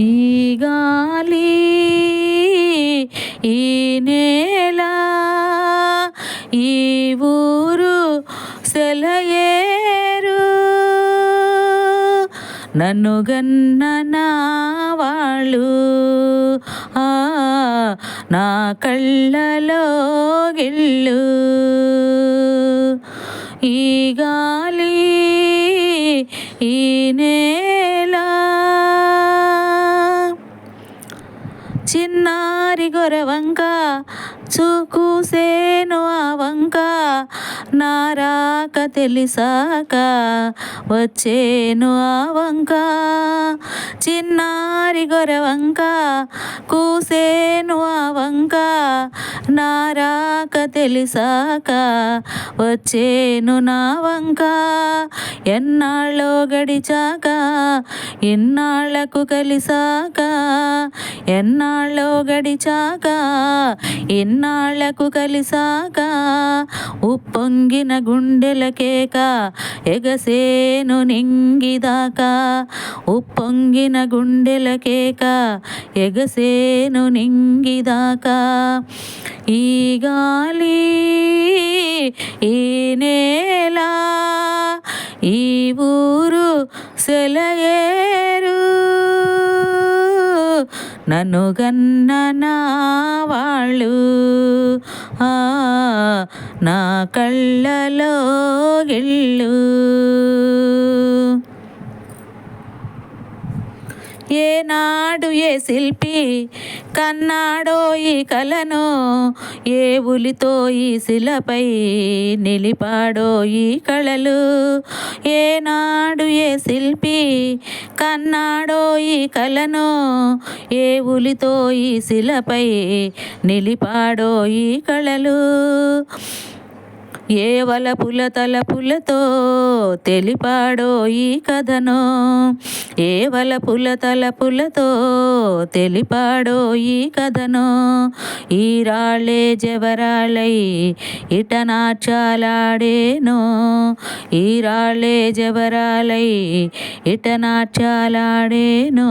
ఈ గాలి ఈ నేల ఈ ఊరు సెలయేరు. నన్ను గన్న వాళ్ళు నా కళ్ళలో గిళ్ళు. ఈ గాలి ఈ నేల చిన్నారి గొరవంక చూకుసేను ఆ వంక నారాక తెలిసాక వచ్చేను ఆ వంక చిన్నారి గొరవంక కూసేను ఆ వంక నారా తెలిసాక తెలిసాక వచ్చేను నా వంక. ఎన్నాళ్ళో గడిచాక ఇన్నాళ్ళకు కలిసాక ఎన్నాళ్ళో గడిచాక ఇన్నాళ్ళకు కలిసాక ఉప్పొంగిన గుండెలకేక ఎగసేను నింగిదాకా. ఉప్పొంగిన గుండెలకేక ఎగసేను నింగిదాకా. ఈ గాలి ఈ నేల ఈ ఊరు సెలయేరు. నన్ను గన్న నా వాళ్ళు నా కళ్ళలో ఇళ్ళు ఏనాడు ఏ శిల్పి కన్నాడో ఈ కలను? ఏ ఉలితో ఈ శిలపై నిలిపాడో ఈ కళలు? ఏనాడు ఏ శిల్పి కన్నాడో ఈ కలను? ఏ ఉలితో ఈ శిలపై నిలిపాడో ఈ కళలు? ఏ వలపుల తలపులతో తెలిపాడో ఈ కథను? ఏ వలపుల తలపులతో తెలిపాడో ఈ కథను? ఈ రాళ్ళే జవరాళ్ళై ఇట నాట్యాలాడేను ఈ రాళ్ళే జవరాలై ఇట నాట్యాలాడేను